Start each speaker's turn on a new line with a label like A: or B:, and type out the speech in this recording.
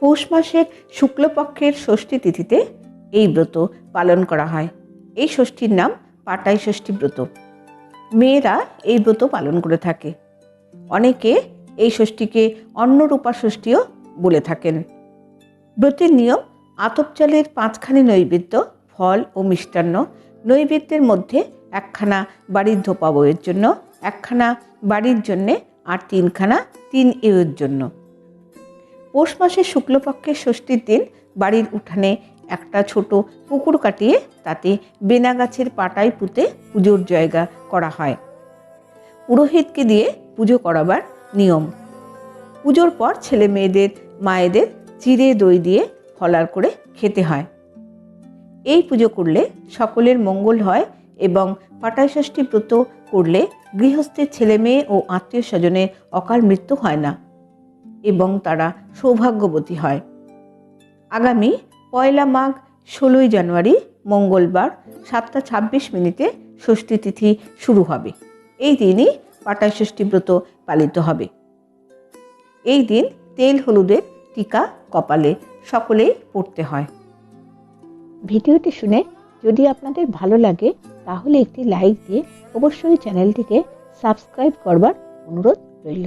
A: পৌষ মাসের শুক্লপক্ষের ষষ্ঠী তিথিতে এই ব্রত পালন করা হয়। এই ষষ্ঠীর নাম পাটাই ষষ্ঠী ব্রত। মেয়েরা এই ব্রত পালন করে থাকে। অনেকে এই ষষ্ঠীকে অন্নরূপা ষষ্ঠীও বলে থাকেন। ব্রতের নিয়ম, আতপ চালের পাঁচখানি নৈবেদ্য, ফল ও মিষ্টান্ন, নৈবেদ্যের মধ্যে একখানা বাড়ির ধোপা বইয়ের জন্য, একখানা বাড়ির জন্যে আর তিনখানা তিন এর জন্য। পৌষ মাসের শুক্লপক্ষের ষষ্ঠীর দিন বাড়ির উঠানে একটা ছোট পুকুর কাটিয়ে তাতে বেনা গাছের পাটায় পুঁতে পুজোর জায়গা করা হয়। পুরোহিতকে দিয়ে পুজো করাবার নিয়ম। পুজোর পর ছেলে মেয়েদের, মায়েদের চিড়ে দই দিয়ে ফলার করে খেতে হয়। এই পুজো করলে সকলের মঙ্গল হয় এবং পাটায় ষষ্ঠী ব্রত করলে গৃহস্থের ছেলে মেয়ে ও আত্মীয় স্বজনের অকাল মৃত্যু হয় না। এবং তারা সৌভাগ্যবতী হয়। আগামী পয়লা মাঘ, ষোলোই জানুয়ারি, মঙ্গলবার, সাতটা ছাব্বিশ মিনিটে ষষ্ঠী তিথি শুরু হবে। এই দিনই পাটাই ষষ্ঠী ব্রত পালিত হবে। এই দিন তেল হলুদের টিকা কপালে সকলেই পড়তে হয়।
B: ভিডিওটি শুনে যদি আপনাদের ভালো লাগে, তাহলে একটি লাইক দিয়ে অবশ্যই চ্যানেলটিকে সাবস্ক্রাইব করবার অনুরোধ রইল।